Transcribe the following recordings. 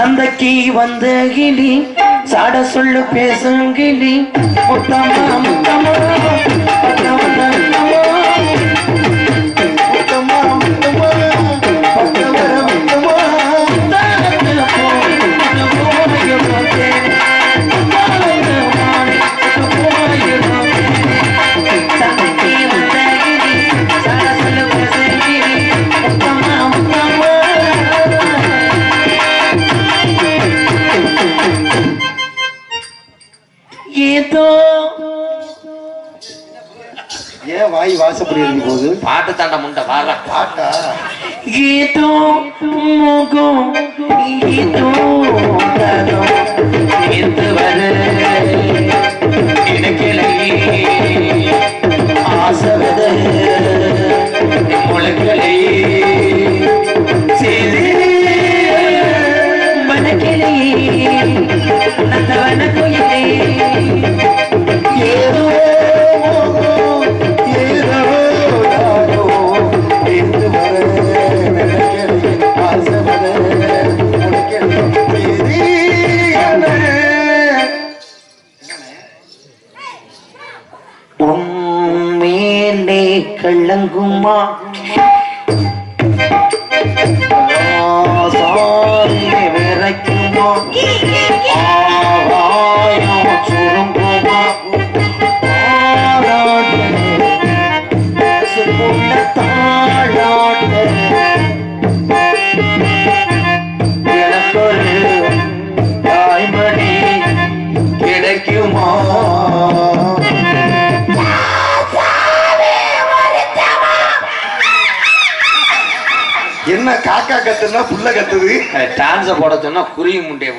சந்தைக்கு வந்த கிளி சாட சொல்லு பேசும் கிளி முத்தம்மா முத்தம்மா. இருக்கு போகுது பாட்டு தாண்டா முண்டை பாடுறா பாட்டா? ஏதோ தரம் எனக்கொரு தாய்மடி கிடைக்குமா? என்ன காக்கா கத்துனா புள்ள கத்துது? டான்ஸ போட சொன்னா குருவி முண்டைய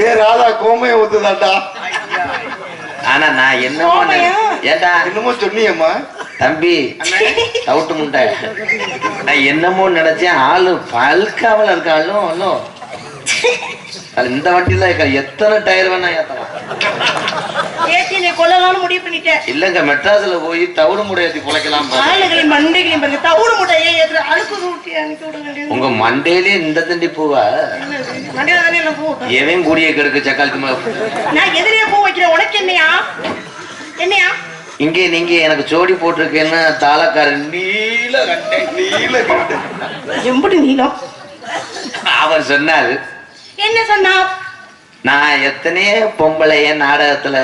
ஏ ராதா கோமையை ஊத்துதாண்டா ஆனா நான் என்னமோ ஏண்டா? என்னமோ சொன்னியம்மா. தம்பி டவுட்டு முண்டை நான் என்னமோ நினைச்சேன் ஆளு பல்காவல இருக்காளும் இன்னும் அது இந்த வண்டியில எத்தனை டயர் வேணா ஏத்தலாம். ஏத்தி கொல்லலாம்னு முடிவு பண்ணிட்டேன் இல்லங்க மெட்ராஸ்ல போய் தவிடு முடை ஏத்தி பிழைக்கலாம் மண்டைகளையும் பாருங்க. தவிடு முட்டையே ஏத்துற அழுக்கு ஊட்டி அனுப்பி விட வேண்டியது உங்க மண்டையிலே இந்த தண்டி பூவா? மண்டையில தானே எல்லாம் பூ. எவன் கூடிய கெடுக்கு சக்காலத்து மேல நான் எதிரே பூ வைக்கிறேன். உனக்கு என்னையா? என்னையா? இங்கே நீங்க எனக்கு ஜோடி போட்டிருக்கேன்னு தாளக்காரன் நீல கண்டை நீல எம்புட்டு நீளம் அவர் சொன்னாரு. என்ன சொன்னா? நான் எத்தனையோ பொம்பளைய நாடகத்துல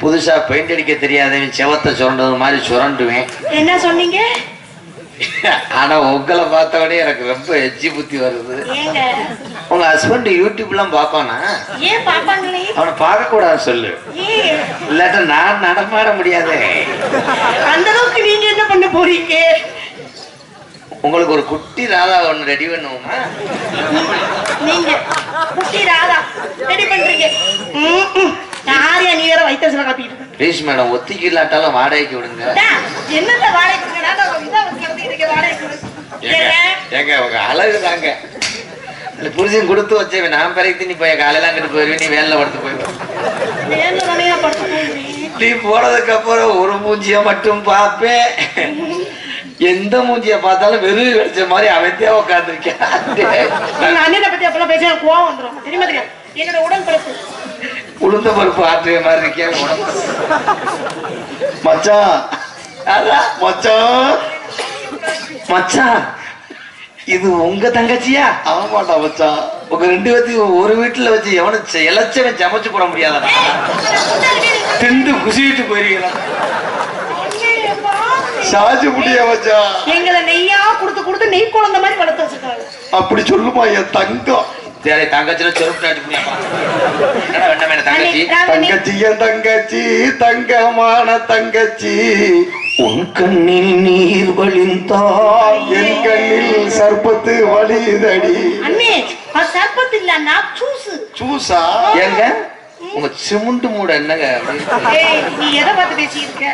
புதுசா பெயிண்ட் அடிக்க தெரியாதவன் செவத்தை சுரண்டது மாதிரி சுரண்டுவேன். என்ன சொன்னீங்க? ஆனா உங்களை பார்த்த உடனே எனக்கு ரொம்ப எச்சி புத்தி வருது. உங்க ஹஸ்பண்ட் பார்ப்பானா? ஏன் பாப்பாங்களே அவனை பார்க்க கூடாதுன்னு சொல்லு இல்லாட்ட நான் நடமாட முடியாது. அந்த அளவுக்கு நீங்க என்ன பண்ண போறீங்க? உங்களுக்கு ஒரு குட்டி ராதா ஒண்ணு ரெடி பண்ணுவோமா? நீங்க குட்டி ராதா ரெடி பண்றீங்க. யாரையா நீ வேற வைத்தறிச்சல காப்பிட்டு? ப்ளீஸ் மேடம் ஒத்திக்கு இல்லாட்டாலும் வாடகைக்கு விடுங்க என்னத்த. ஏங்க உங்க அழகு தாங்க புருஷன் கொடுத்து வச்சவன் நான் பிறகு நீ போய் காலையில அங்கிட்டு போயிருவேன் நீ வேலைல படுத்து போயிடுவேன்? நீ போனதுக்கு அப்புறம் ஒரு மூஞ்சிய மட்டும் பார்ப்பேன் எந்த மூஞ்சிய பார்த்தாலும் வெறும் கிடைச்ச மாதிரி அவத்தே உட்காந்துருக்கேன் அண்ணனை பத்தி அப்பெல்லாம் பேசினா கோவம் வந்துரும். தெரியுமா? என்னோட உடன்பிறப்பு. உளுந்த பருப்பு ஆற்றுற மாதிரி இருக்கேன் உடம்பு மச்சான். அதான் மச்சான். மச்சான் இது உங்க தங்கச்சியா? ஆமாண்டா மச்சான். உங்க ரெண்டு பேர்த்தையும் ஒரு வீட்டுல வச்சு எவனும் இளைச்சவன் சமைச்சு போட முடியாதடா திண்டு குசிட்டு போயிருக்கிறான் பாவி. சாஜி முடியா மச்சான். எங்களை நெய்யா கொடுத்து கொடுத்து நெய் குழந்தை மாதிரி வளர்த்து வச்சிருக்காங்க. அப்படி சொல்லுமா என் தங்கம். சரி தங்கச்சில செருப்பு நாட்டு தங்கச்சி? தங்கச்சி என் தங்கச்சி தங்கமான தங்கச்சி. உன் கண்ணில் நீர் வழிந்தாய் என் கண்ணில் சர்பத்து வழிதடி சர்பத்து இல்ல நான் சூசு. சூசா? ஏங்க? உங்க சிமுண்டு மூட என்னங்க நீ எதை பார்த்து பேசியிருக்க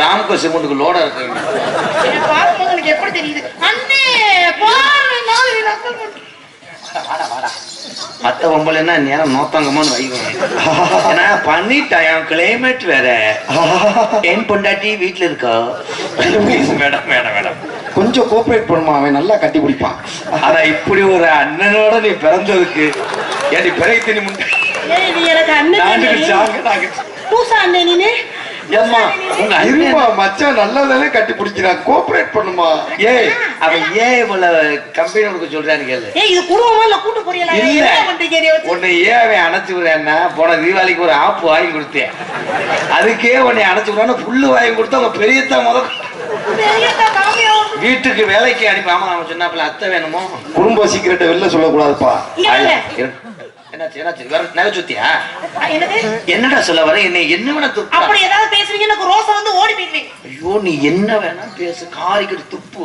ராம்கோ சிமுண்டுக்கு லோட இருக்கு எனக்கு எப்படி தெரியுது? அண்ணே பாரு நக்கல் மத்த பொம்பளைன்னா நேரம் நோத்தாங்கம்மான்னு வைவேன் ஏன்னா பண்ணிட்டான் கிளைமேட் வேற. என் பொண்டாட்டி வீட்டுல இருக்கா? Madam madam madam. கொஞ்சம் கோஆபரேட் பண்ணுமா அவன் நல்லா கட்டி பிடிப்பான். ஆனா இப்படி ஒரு அண்ணனோட நீ பிறந்ததுக்கு ஏடி பிறகு திணி முண்டை ஏய் நீ எனக்கு அண்ணன் தானே. பூசா அண்ணன் நீனு? ஏம்மா உங்க இருமா மச்சான் நல்லா தானே கட்டி பிடிக்கிறான் கோஆபரேட் பண்ணுமா? ஏய் அவன் ஏன் இவ்வளவு கம்பெனி கொடுக்க சொல்றான்னு கேளு. ஏய் இது குடும்பமா இல்ல கூட்டு போறீங்களா இல்ல. என்ன பண்றீங்க இதை வச்சு? உன்னை ஏன் அவன் அணைச்சு விடுறான்னா போன தீபாவளிக்கு ஒரு ஆப்பு வாங்கி கொடுத்தேன். அதுக்கே உன்னை அணைச்சு விடான்னு புல்லு வாங்கி கொடுத்து அவங்க பெரியத்தா முத. வீட்டுக்கு வேலைக்கு அனுப்பி ஆமா அவன் சொன்னாப்புல அத்தை வேணுமோ? குடும்ப சீக்கிரட்டை வெளில சொல்லக்கூடாதுப்பா. என்னடா சொல்ல வர? என்ன என்ன வேணா துப்பு அப்படி ஏதாவது பேசுறீங்க எனக்கு ரோசா வந்து ஓடி போயிடுவேன் ஐயோ நீ என்ன வேணா பேசு. காரிக்கிட்டு துப்பு.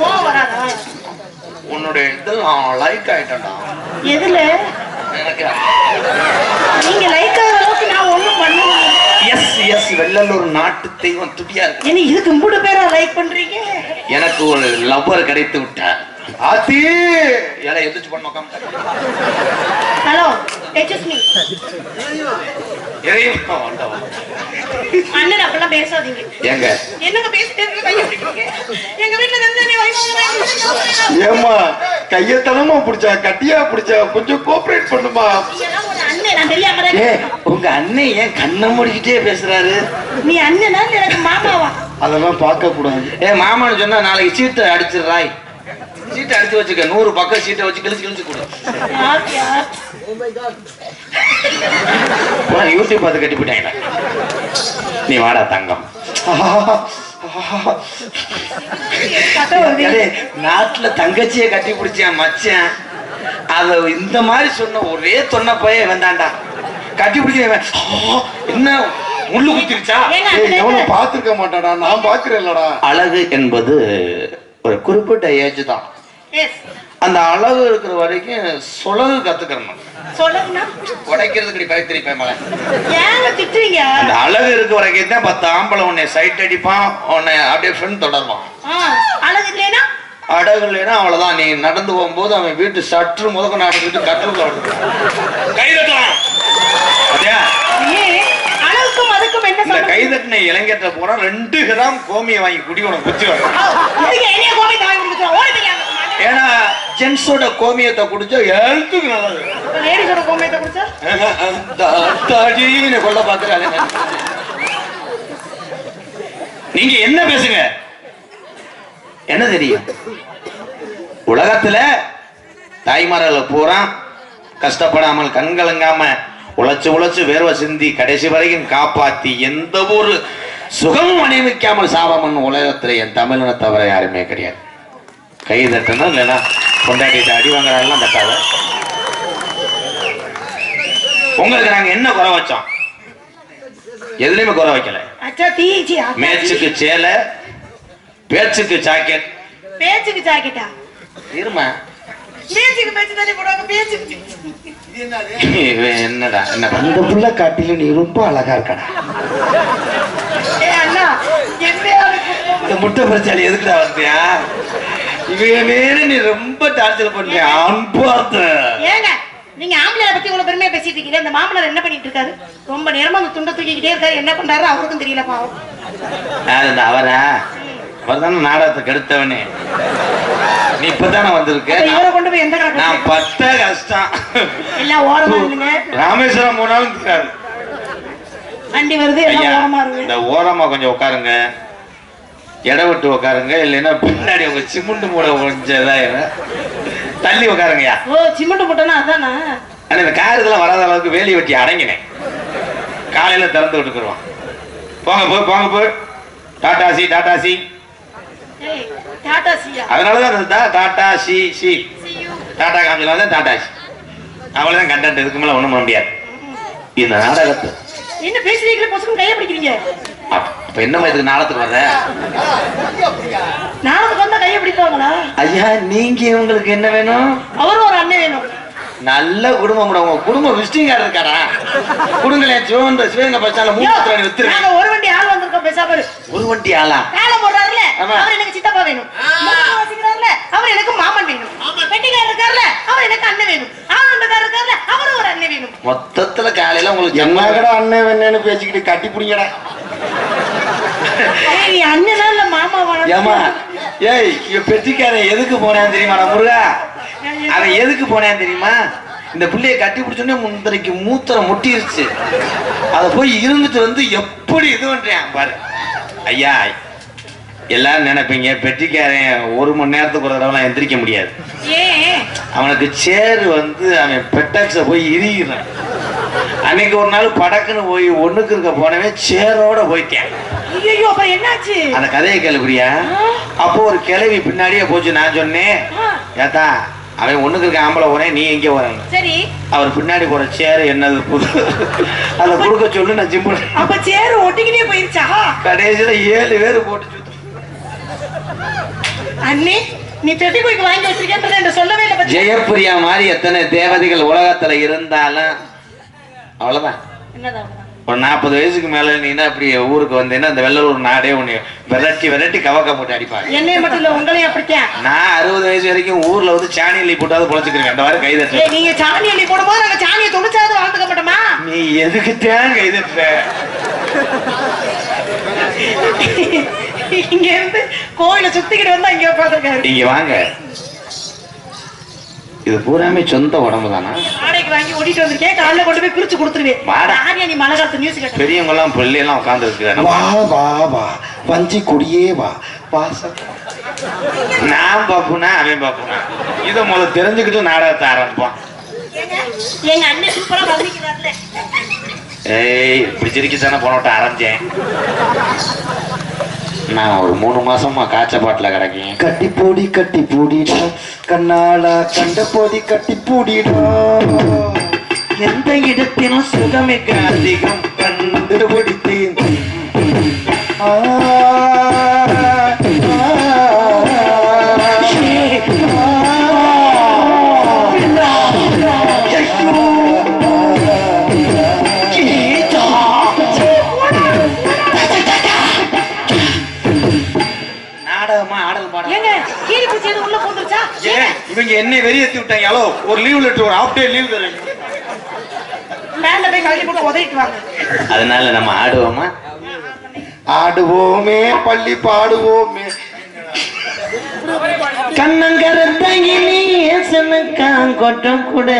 கோவம் வராதா? இதெல்லாம் லைக் ஆயிட்டா எதுல? எனக்கு நீங்க லைக் ஆகிற அளவுக்கு நான் ஒண்ணும் பண்ணல. எஸ் எஸ் வெள்ளலூர் நாட்டு தெய்வம் துடியா இருக்கு. என்ன இதுக்கு இம்புட்டு பேரா லைக் பண்றீங்க? எனக்கு ஒரு லவ்வர் கிடைத்து விட்டார். ஆத்தி! ஏடா எந்திரிச்சு பண்ண உட்காந்து ஹலோ எக்ஸ்கூஸ் மீ இறைவா வந்தவன் அண்ணன் அப்பெல்லாம் பேசாதீங்க. ஏங்க? என்னங்க பேசிட்டே இருக்கு? கையை பிடிக்கிறீங்க எங்க வீட்டுல இருந்து வைவாங்க ஏமா கையத்தனமா பிடிச்சா கட்டியா பிடிச்சா கொஞ்சம் கோஆபரேட் பண்ணுமா? உங்க அண்ணன் ஏன் கண்ணை மூடிக்கிட்டே பேசுறாரு? நீ அண்ணனா இல்ல எனக்கு மாமாவா? அதெல்லாம் பார்க்க கூடாது ஏ மாமான்னு சொன்னா நாளைக்கு சீட்டை அடிச்சிடுறாய். சீட்டை அடிச்சு வச்சுக்க. நூறு பக்கம் சீட்டை வச்சு கிழிச்சு கிழிச்சு கொடு. யூடியூப் பார்த்து கட்டி நீ வாடா தங்கம். நாட்டுல தங்கச்சிய கட்டி பிடிச்சேன் மச்சான். அத இந்த மாதிரி சொன்ன ஒரே தொன்ன பையன் வந்தான்டா கட்டி ஆ, என்ன முள்ளு குத்திருச்சா? எவனும் பார்த்திருக்க மாட்டாடா நான் பாக்குறேன்லடா அழகு என்பது ஒரு குறிப்பிட்ட ஏஜ் தான். அந்த அழகு இருக்கிற வரைக்கும் சொலகு பயத்திரி பயமலை ஏங்க திட்டுறீங்க? அந்த அழகு இருக்க வரைக்கும் தான் பத்து ஆம்பளை உன்னை சைட் அடிப்பான் உன்னை அப்படியே ஃப்ரெண்ட் தொடருவான். ஆ, அழகு இல்லைனா அழகு இல்லைன்னா அவ்வளவுதான். நீ நடந்து போகும்போது அவன் வீட்டு சற்று முதக்க நடந்துட்டு கட்டு கை தட்டலாம். என்ன இந்த? கை தட்டின இளைஞர்கிட்ட போனா ரெண்டு கிராம் கோமியை வாங்கி குடி உனக்கு குச்சி வரும் ஏன்னா ஜென்ஸோட கோமியத்தை குடிச்சா எழுத்துக்கு நல்லது. லேடிஸோட கோமியத்தை குடிச்சா? தாடின்னு கொல்ல பாக்குறாங்க நீங்க என்ன பேசுங்க? என்ன தெரியும்? உலகத்துல தாய்மார்கள் பூரா கஷ்டப்படாமல் கண்கலங்காம உழைச்சு உழைச்சு வேர்வை சிந்தி கடைசி வரைக்கும் காப்பாத்தி எந்த ஒரு சுகமும் அணிவிக்காமல் சாபமன் உலகத்துல என் தமிழனை தவிர யாருமே கிடையாது. கை தட்டணும் இல்லைன்னா கொண்டாடிட்டு அடி வாங்குறாங்கலாம் தட்டாத உங்களுக்கு நாங்க என்ன குறை வச்சோம்? எதுலயுமே குறை வைக்கல. மேட்சுக்கு சேலை பேச்சுக்கு ஜாக்கெட். பேச்சுக்கு ஜாக்கெட்டா? இருமா? என்னடா என்ன அந்த புள்ள காட்டில நீ ரொம்ப அழகா இருக்கடா. ஏ அண்ணா என்ன இந்த முட்டை பிரச்சாலி எதுக்குடா வந்தியா? நீ ரொம்ப டார்ச்சர் பண்றியா அன்பார்த்த ஏங்க நீங்க ஆம்பளைய பத்தி இவ்வளவு பெருமையா பேசிட்டு இருக்கீங்க. இந்த மாமனார் என்ன பண்ணிட்டு இருக்காரு? ரொம்ப நேரமா அந்த துண்டை தூக்கிக்கிட்டே இருக்காரு. என்ன பண்றாரு? அவருக்கும் தெரியல பாவம். இந்த அவரா? அவர் தானே நாடகத்தை கெடுத்தவனே. நீ இப்பதானே வந்திருக்க? இவரை கொண்டு போய் எந்த நான் பட்ட கஷ்டம். எல்லாம் ஓரமா இருந்துங்க. ராமேஸ்வரம் போனாலும் தீராது வண்டி வருது எல்லாம் ஓரமா இந்த ஓரமா கொஞ்சம் உட்காருங்க. எடை விட்டு உட்காருங்க இல்லைன்னா பின்னாடி உங்க சிமெண்ட் மூட கொஞ்சம் இதாயிரும் தள்ளி உட்காருங்கய்யா ஓ சிமெண்ட் போட்டோன்னா அதானா? ஆனா இந்த காரியத்துல வராத அளவுக்கு வேலி வெட்டி அடங்கினேன். காலையில திறந்து விட்டுக்குருவான் போங்க போய் போங்க போய் டாடா சி டாடா சி. ஏய் டாடா சியா? அதனாலதான் டாடா சி சி. டாடா காமிச்சலாம் தான் டாடா சி. அவ்வளவுதான் கண்டென்ட் இதுக்கு மேல ஒண்ணும் பண்ண முடியாது. இந்த நாடகத்தை என்ன பேசுறீங்களே பசங்க கையை பிடிக்கிறீங்க. அப்ப அப்ப என்னம்மா இதுக்கு நாடகத்துக்கு வர்ற? நாளைக்கு வந்தா கையை பிடிப்பாங்களா? ஐயா நீங்க உங்களுக்கு என்ன வேணும்? அவரும் ஒரு அண்ணன் வேணும். நல்ல குடும்பம் கூட உங்க குடும்பம் விசிட்டிங் கார்டு இருக்காடா கொடுங்களேன் சிவந்த சிவகங்கை மூணு நாங்க ஒரு வண்டி ஆள் வந்திருக்கோம் பேசாம. ஒரு வண்டி ஆளா? வேலை போடுறாருல. அவர் எனக்கு சித்தப்பா வேணும். வசிக்கிறாருல அவர் எனக்கு மாமன் வேணும். வெட்டிக்காரர் இருக்காருல அவர் எனக்கு அண்ணன் வேணும். ஆனந்தக்காரர் இருக்காருல அவரும் ஒரு அண்ணன் வேணும். மொத்தத்துல காலையில உங்களுக்கு என்னங்கடா அண்ணன் வேணேன்னு பேசிக்கிட்டு கட்டி பிடிங்கடா. ஏய், நீ அண்ணனா இல்ல மாமாவா? ஏமா ஏய் பெட்டிக்காரன் எதுக்கு போனேன் தெரியுமா முருகா? அவன் எதுக்கு போனேன் தெரியுமா? இந்த பிள்ளைய கட்டி பிடிச்சோடனே முந்தரைக்கு மூத்திரம் முட்டிருச்சு. அதை போய் இருந்துட்டு வந்து எப்படி இது பண்றேன்? பாரு. ஐயா எல்லாரும் நினைப்பீங்க பெட்டிக்காரன் ஒரு மணி நேரத்துக்கு ஒரு தடவை எந்திரிக்க முடியாது. அவனுக்கு சேர் வந்து அவன் பெட்டாக்ஸ போய் இறுகிறான் அன்னைக்கு ஒரு நாள் படக்குன்னு போய் ஒண்ணுக்கு இருக்க போனவே சேரோட போயிட்டேன். அந்த கதையை கேளுபடியா அப்போ ஒரு கிளவி பின்னாடியே போச்சு நான் சொன்னேன். ஆ, ஏத்தா அவன் ஒண்ணுக்கு இருக்க ஆம்பளை வரேன் நீ எங்கே வரேன் சரி. அவர் பின்னாடி போற சேர் என்னது அதை கொடுக்க சொல்லு நான் ஜிம்மு அப்ப சேரு ஒட்டிக்கிட்டே போயிருச்சா? கடைசியில ஏழு பேர் போட்டு சுத்து. அண்ணி நீ பெட்டி போய்க்கு வாங்கி வச்சிருக்கேன் சொல்லவே இல்லை ஜெயப்பிரியா மாதிரி எத்தனை தேவதைகள் உலகத்துல இருந்தாலும் அவ்வளவுதான். என்னதான்? ஒரு நாற்பது வயசுக்கு மேல நீனா அப்படி ஊருக்கு வந்தீங்கன்னா அந்த வெள்ளலூர் நாடே உன்னை விரட்டி விரட்டி கவக்க போட்டு அடிப்பாங்க. என்னைய மட்டும் இல்ல உங்களையும் அப்படித்தான். நான் அறுபது வயசு வரைக்கும் ஊர்ல வந்து சாணி அள்ளி போட்டாவது பொழைச்சிக்கிறேன் அந்த மாதிரி கைதட்டு நீங்க சாணி அள்ளி போடும்போது நாங்க சாணியை தொலைச்சாவது வாழ்ந்துக்க மாட்டோமா? நீ எதுக்கு தேன் கைதட்டுற இங்க இருந்து கோயிலை சுத்திக்கிட்டு வந்தா இங்க உட்காந்துருக்காரு. இங்க வாங்க. இது பூராமே சொந்த உடம்பு தானா? வாடகைக்கு வாங்கி ஓடிட்டு வந்திருக்கேன். காலைல கொண்டு போய் பிரிச்சு கொடுத்துருவேன். வாடா. ஆரியா நீ மழை காலத்து நியூஸ் கேட்ட பெரியவங்க எல்லாம் பிள்ளை எல்லாம் உட்கார்ந்து வா வா வா. வஞ்சி கொடியே வா. வாசம் நான் பாப்புனா அவன் பாப்புனா? இதை முதல்ல தெரிஞ்சுக்கிட்டு நாடகத்தை ஆரம்பிப்பான். எங்க அண்ணன் சூப்பரா வர்ணிக்கிறார்ல. ஏய் இப்படி சிரிக்கத்தானே போன விட்டு ஆரம்பிச்சேன். நான் ஒரு மூணு மாசமா காய்ச்ச பாட்டில் கிடக்கேன். கட்டி பூடி கட்டி பூடிடும் கண்ணால கண்ட போதி கட்டி பூடிடும் எந்த இடத்திலும் சுகமே அதிகம் கண்டுபிடித்தேன். ஆ, என்ன வெறியேத்தி விட்டாங்க. ஹலோ ஒரு லீவ் லெட்டர் ஒரு ஹாஃப் டே லீவ் தரேன் மேல போய் கழட்டி போட்டு உதவிட்டு வாங்க. அதனால நம்ம ஆடுவோமா? ஆடுவோமே பள்ளி பாடுவோமே. கண்ணங்கரத்தகிலி ஏசனுக்கான் கொட்டம் கூட.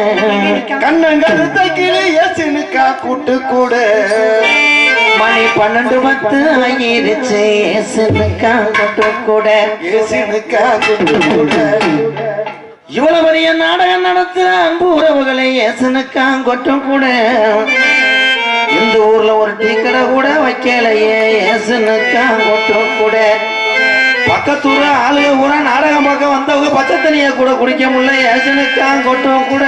கண்ணங்கள் தக்கிலே எசனுக்கா கூட்டு கூட. மணி பன்னெண்டு பத்து ஆகிருச்சு ஏசனுக்கான் கொட்டம் கூட. எசனுக்கா கூட்டு கூட. இவ்வளவு பெரிய நாடகம் நடத்துற அன்பு உறவுகளை ஏசனுக்கான் கொட்டம் கூட இந்த ஊர்ல ஒரு டீ கடை கூட வைக்கலையே ஏசனுக்கான் கொட்டம் கூட. பக்கத்தூர் ஆளுக கூட நாடகம் பார்க்க வந்தவங்க பச்சை தண்ணிய கூட குடிக்க முடியல ஏசனுக்கான் கொட்டம் கூட.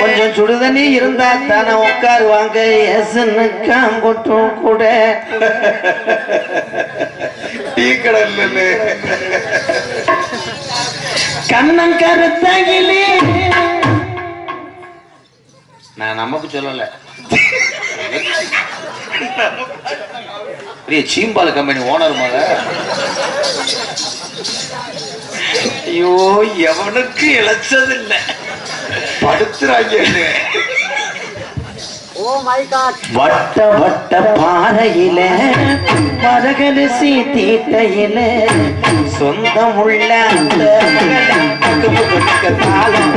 கொஞ்சம் சுடுதண்ணி இருந்தா தானே உட்காருவாங்க ஏசனுக்கான் கொட்டம் கூட. டீ கடல்ல கண்ணன் கருத்தகிலே. நான் நமக்கு சொல்லல. பெரிய சீம்பால் கம்பெனி ஓனர் மக ஐயோ எவனுக்கு இழைச்சதில்லை. படுத்துறாங்க Oh வட்ட வட்ட பாறையில மரகரிசி தீட்டையில சொந்தமுள்ள அந்த தாளம்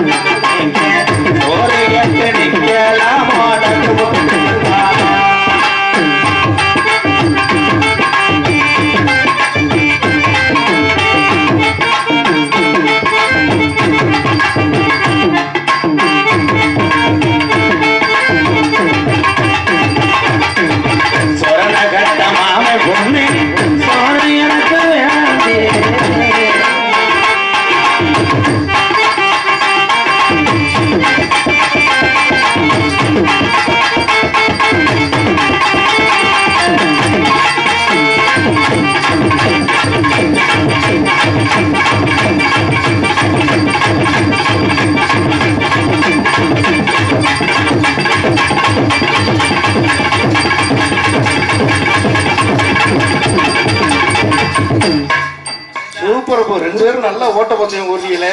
சூப்பர் அப்போ ரெண்டு பேரும் நல்லா ஓட்ட பந்தயம் ஓட்டியல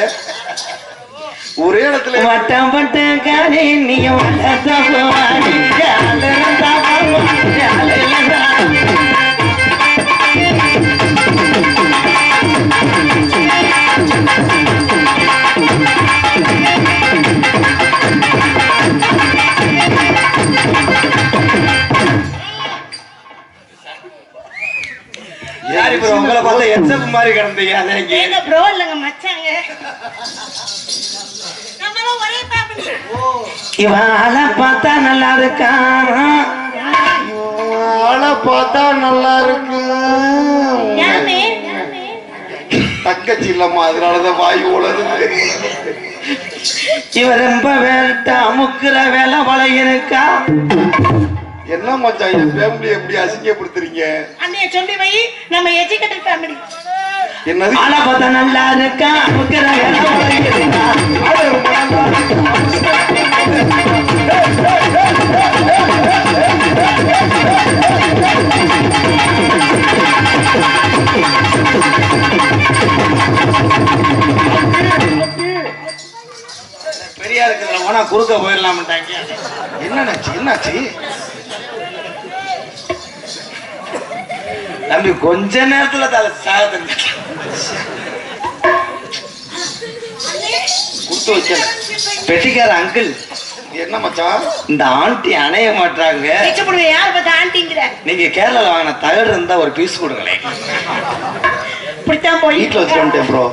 ஒரே இடத்துல வட்டம் வட்ட காரி நீ வளர்த்தவாடி மாதிரி கிடந்தீங்க அதான் இங்க எங்க ப்ரோ இல்லைங்க மச்சாங்க. நம்மளும் ஒரே ஃபேமிலி இவன் பார்த்தா நல்லா இருக்கான். ஆளை பார்த்தா நல்லா இருக்கு. தங்கச்சி இல்லம்மா அதனாலதான் வாய் உளருது இவன் ரொம்ப வேட்ட அமுக்குற வேலை பழகிருக்கா என்ன மச்சான் என் ஃபேமிலி எப்படி அசிங்கப்படுத்துறீங்க? அண்ணைய சொல்லி வை நம்ம எஜுகேட்டட் ஃபேமிலி என்னது? ஆளை பார்த்தா நல்லா இருக்கா? அமுக்குற வேலை பழகிருக்கா ஆளை ரொம்ப நல்லா இருக்கு. பெரியா இருக்கிறதுல போனா குறுக்க போயிடலாம்ட்டாங்க. என்னாச்சு என்னாச்சு? தம்பி கொஞ்ச நேரத்துல தலை சாகத்துக்கு கொடுத்து வைக்கல பெட்டிக்கார அங்கிள் என்ன மச்சான்? இந்த ஆண்டி அணைய மாட்டாங்க யார் பார்த்தா ஆண்டிங்கிற? நீங்க கேரளால வாங்கின தகடு இருந்தா ஒரு பீஸ் கொடுங்களேன். இப்படித்தான் போய் வீட்டுல வச்சுட்டு ப்ரோ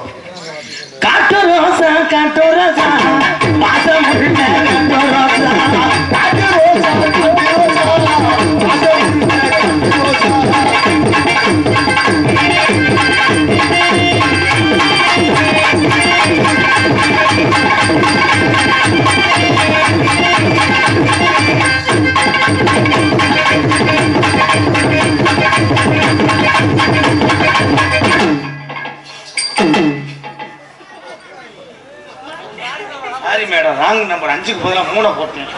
காட்டு ரோசா காட்டு ரோசா. பாசம் உள்ள மூணை போட்டேன்.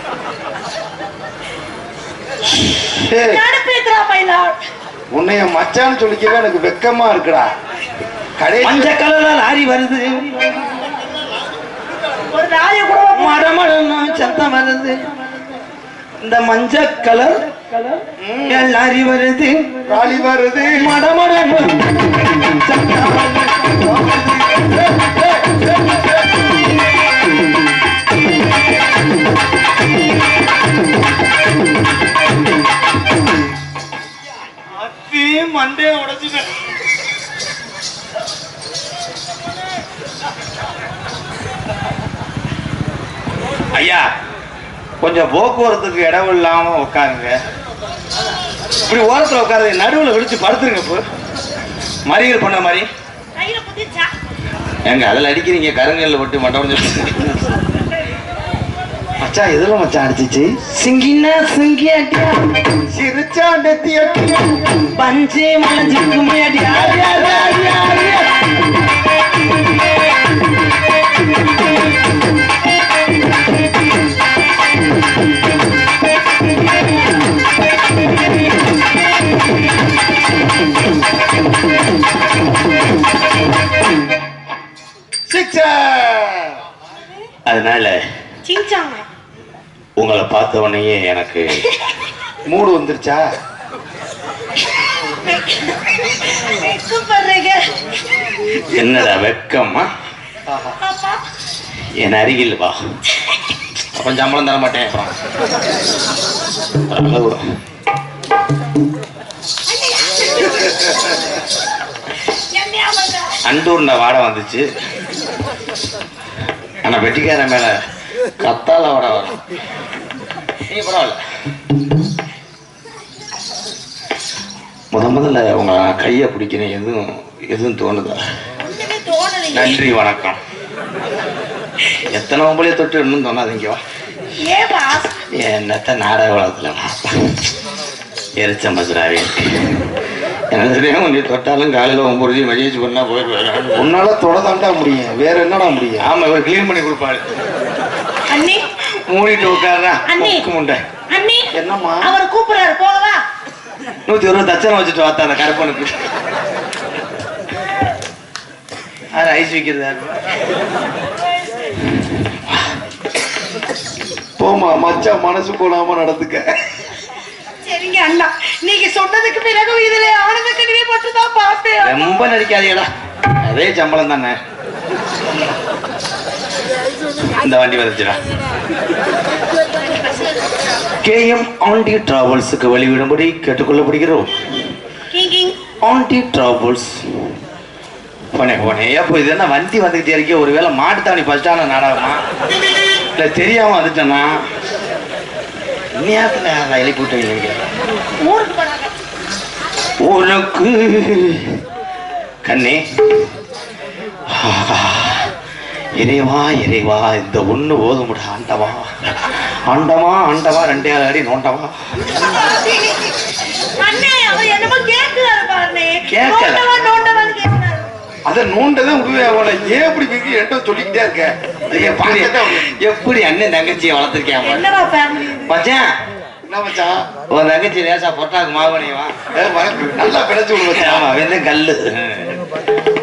உன்னைய மச்சான்னு சொல்லிக்கவே எனக்கு வெக்கமா இருக்குடா. கடைசி மஞ்ச கலர்ல லாரி வருது. ஒரு ராய கூட மடமடன்னு சத்தம் வருது. இந்த மஞ்ச கலர் லாரி வருது. காலி வருது. மடமடன்னு சத்தம் வருது. போக்குவரத்துக்கு இடம் இல்லாம உட்காருங்க. இப்படி ஓரத்துல உட்காரு நடுவுல விழிச்சு படுத்துருங்க இப்போ. மறியல் பண்ண மாதிரி. ஏங்க அதில் அடிக்கிறீங்க கருங்கல்ல விட்டு மட்டம் மச்சான் எதுல மச்சான் அடிச்சிச்சு? சிங்கினா சிங்கியாட்டியா சிரிச்சா நெத்தி அடி பஞ்சே மலஞ்சுக்கு முன்னாடி சிங்சாங்க உங்களை பார்த்த உடனேயே எனக்கு மூடு வந்துருச்சா? என்னடா வெக்கமா என் அருகில் வா. அப்புறம் சம்பளம் தர மாட்டேன் அப்புறம். அண்டூர்ன வாடை வந்துச்சு. ஆனா வெட்டிக்காரன் மேல கத்தால வாடை வரும் நீ பரவாயில்ல. முத முதல்ல உங்க கையை பிடிக்கிறேன் எதுவும் எதுவும் தோணுதா? நன்றி வணக்கம். எத்தனை ஒம்பளைய தொட்டு இன்னும் தோணாதீங்க என்னத்த நாடக வளத்துல எரிச்ச எனக்கு தெரியும் நீ தொட்டாலும் காலையில ஒம்பது மதியச்சு பண்ணா போயிடுவேன் உன்னால தொடதாண்டா முடியும். வேற என்னடா முடியும்? ஆமா இவர் கிளீன் பண்ணி கொடுப்பாரு. அண்ணி. மூடிட்டு உட்கார்றா அண்ணி. கொக்கு முண்டை. அண்ணி. என்னம்மா? அவர் கூப்பிடுறாரு போகவா நூத்தி இருபது தச்சனை வச்சுட்டு வாத்தா அந்த கருப்பனுக்கு. அது ஐஸ் வைக்கிறதா போமா மச்சான் மனசு போடாம நடந்துக்க. சரிங்க அண்ணா. நீங்க சொன்னதுக்கு பிறகு இதுல ஆனந்த கனிவே மட்டும் தான் பார்ப்பேன் ரொம்ப நடிக்காதீங்கடா. அதே சம்பளம் தானே இந்த வண்டி வந்துச்சுடா. கேஎம் ஆண்டி டிராவல்ஸுக்கு வழிவிடும்படி கேட்டுக்கொள்ளப்படுகிறோம். ஆண்டி டிராவல்ஸ். போனே போனே. ஏப்போ இது என்ன வண்டி வந்துகிட்டே இருக்கே? ஒருவேளை மாட்டுத்தாவணி ஃபர்ஸ்டான நாடகமா? இல்ல தெரியாம வந்துட்டேனா? நேரத்துல எழுப்பி விட்டு போனாங்க. உனக்கு கண்ணே. இறைவா இறைவா இந்த ஒண்ணு போதுமுடா ஆண்டவா. ஆண்டவா ஆண்டவா ரெண்டே அடி நோண்டவா. கேட்கல. அதை நோண்டதான் ஏன் இப்படி என்கிட்ட சொல்லிக்கிட்டே இருக்க? எப்படி? எப்படி அண்ணன் தங்கச்சியை வளர்த்துருக்கேன் மச்சான். என்ன மச்சான்? உன் தங்கச்சி லேசா பொட்டாக்கு வணக்கம். நல்லா பிணைச்சு விடு மச்சான். ஆமா வெந்த கல்லு.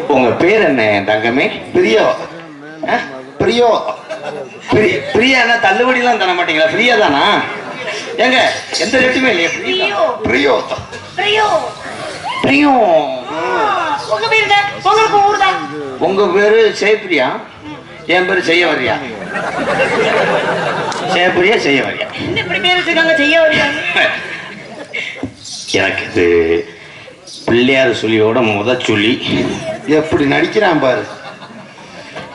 உங்க பேர் என்ன என் தங்கமே? பிரியோ. ஆ? பிரியோ. பிரி- பிரியா என்ன தள்ளுபடி எல்லாம் தர மாட்டீங்களா? பிரியா தானா? ஏங்க எந்த ரேட்டுமே இல்லையா பிரியா. பிரியோ. பிரியோ. உங்க பேரு என்ன? என் பேரு செய்ய வரியா ஜெயப்பிரியா செய்ய வரியா செய்ய வருவாங்க எனக்கு இது பிள்ளையார் சொல்லியோட முத சொல்லி எப்படி நடிக்கிறான் பாரு.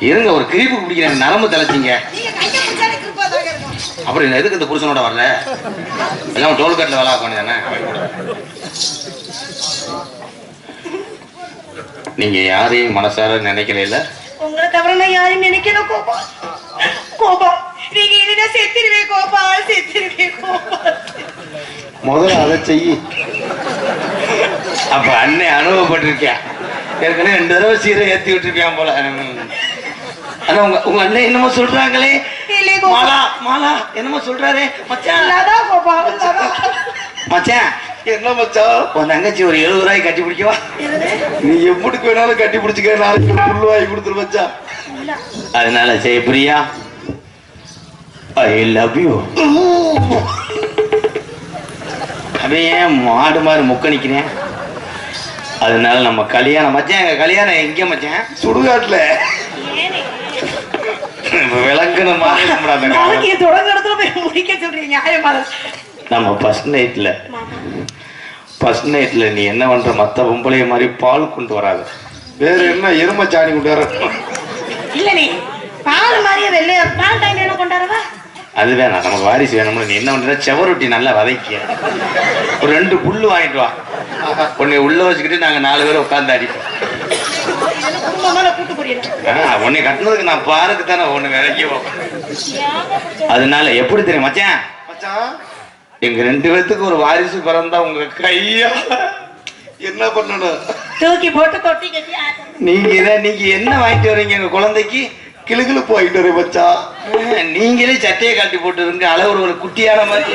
இருங்க ஒரு கிரிப்பு பிடிக்கிறேன். நரம்பு தலைச்சிங்க அப்புறம் எதுக்கு இந்த புருஷனோட வரல? எல்லாம் டோல்கேட்ல வேலை ஆக்கணும் தானே? நீங்க யாரையும் மனசார நினைக்கல உங்களை தவிர நான் யாரையும் நினைக்கல கோபா. கோபா நீங்க இல்லைன்னா செத்துருவே கோபா செத்துருவே கோபா. முதல்ல அதை செய்யி. அப்ப அண்ணன் அனுபவப்பட்டிருக்கேன் ஏற்கனவே ரெண்டு தடவை சீரை ஏத்தி விட்டுருக்கேன் போல. ஆனா உங்க உங்க அண்ணன் என்னமோ சொல்றாங்களே. மாலா மாலா என்னமோ சொல்றாரே. மச்சான். மச்சான் என்ன மச்சான்? உன் தங்கச்சி ஒரு எழுபது ரூபாய் கட்டி பிடிக்கவா? நீ எப்படிக்கு வேணாலும் கட்டி பிடிச்சிக்க நாளைக்கு புல்லு வாங்கி கொடுத்துரு மச்சான். அதனால ஜெயபிரியா ஐ லவ் யூ அப்படியே மாடு மாதிரி முக்க நிக்கிறேன்? அதனால நம்ம கல்யாணம் மச்சான் எங்க கல்யாணம் எங்க மச்சான்? சுடுகாட்டுல. தான். நம்ம ஃபர்ஸ்ட் நைட்ல. ஃபர்ஸ்ட் நைட்ல நீ என்ன பண்ற? மத்த பொம்பளைய மாதிரி பால் கொண்டு வராது. வேற என்ன? எருமை சாணி கொண்டு வர. இல்ல நீ பால் மாதிரியே வெள்ளையா பால் டைம் என்ன கொண்டாடவா அது வேணாம். நமக்கு வாரிசு வேணும்னு. நீ என்ன பண்ற? செவரொட்டி நல்லா வதக்கிய ஒரு ரெண்டு புல்லு வாங்கிட்டு வா. உன்னை உள்ள வச்சுக்கிட்டு நாங்க நாலு பேரும் உட்காந்து அடிப்போம். உன்னை கட்டினதுக்கு நான் பாருக்கு தானே ஒண்ணு விலைக்குவோம் அதனால எப்படி தெரியும் மச்சான்? மச்சான்? எங்க ரெண்டு பேர்த்துக்கு ஒரு வாரிசு பிறந்தா உங்க கையா? என்ன பண்ணணும்? தூக்கி போட்டு கட்டி ஆட்டணும். நீங்க இதை நீங்க என்ன வாங்கிட்டு வர்றீங்க எங்க குழந்தைக்கு? கிளுகிழு போயிட்டு வர ஆ, நீங்களே சட்டையை கட்டி போட்டு இருங்க அளவு ஒரு குட்டியான மாதிரி.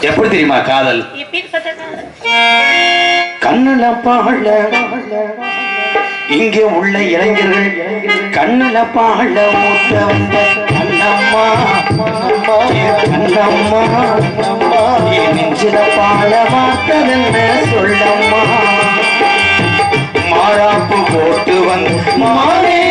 எப்படி தெரியுமா காதல்? கண்ணுல பாழ இங்கே உள்ள இளைஞர்கள். கண்ணுல பாழ மூத்த கண்ணம்மா கண்ணம்மா என் நெஞ்சில சொல்லம்மா. மாறாப்பு போட்டு வந்து மானே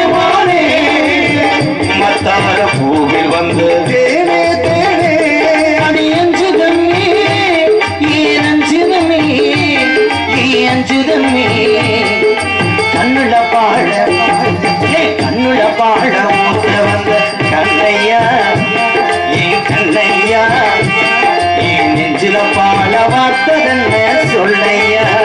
ஐயா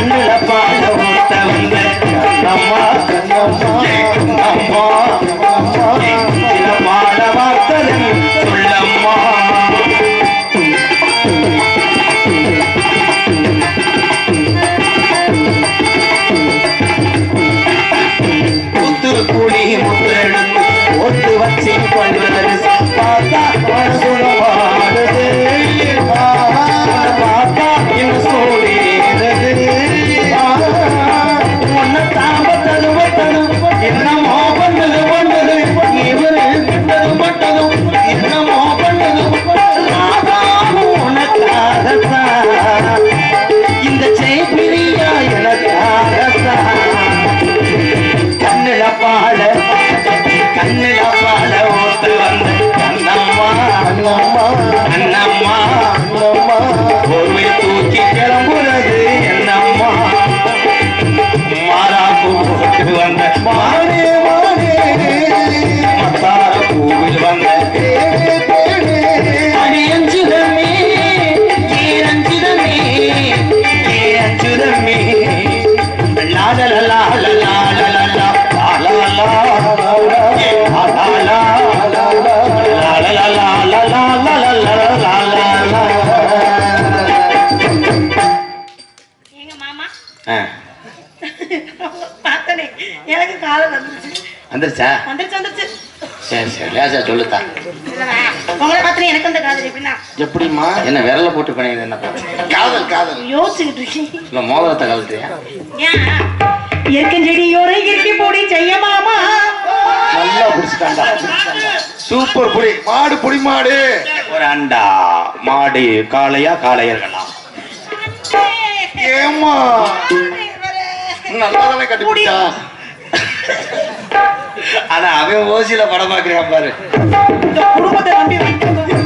கண்ணுல பால ஊத்த அம்மா கண்ணம்மா வந்துருச்சு? வந்துருச்சா வந்துருச்சு. வந்துருச்சு சரி சரி லேசா சொல்லுத்தா. உங்களை எனக்கு அந்த காதல் எப்படின்னா? எப்படிம்மா? என்ன விரல போட்டு பண்ணியது என்ன காதல் காதல். யோசிச்சுக்கிட்டு இல்ல மோதிரத்தை கழட்டுறியா? ஏன்? இயற்கை செடியோர இயற்கை போடி செய்யமாமா நல்லா பிடிச்சிட்டாண்டா சூப்பர் புடி. மாடு புடி மாடு. ஒரு அண்டா. மாடு காளையா காளையர்களா? ஏமா நல்லா தானே கட்டிப்பிடிச்சா ஆனா அவன் ஓசியில படம் பாக்குறான் பாரு. இந்த குடும்பத்தை நம்பி வைக்கிறது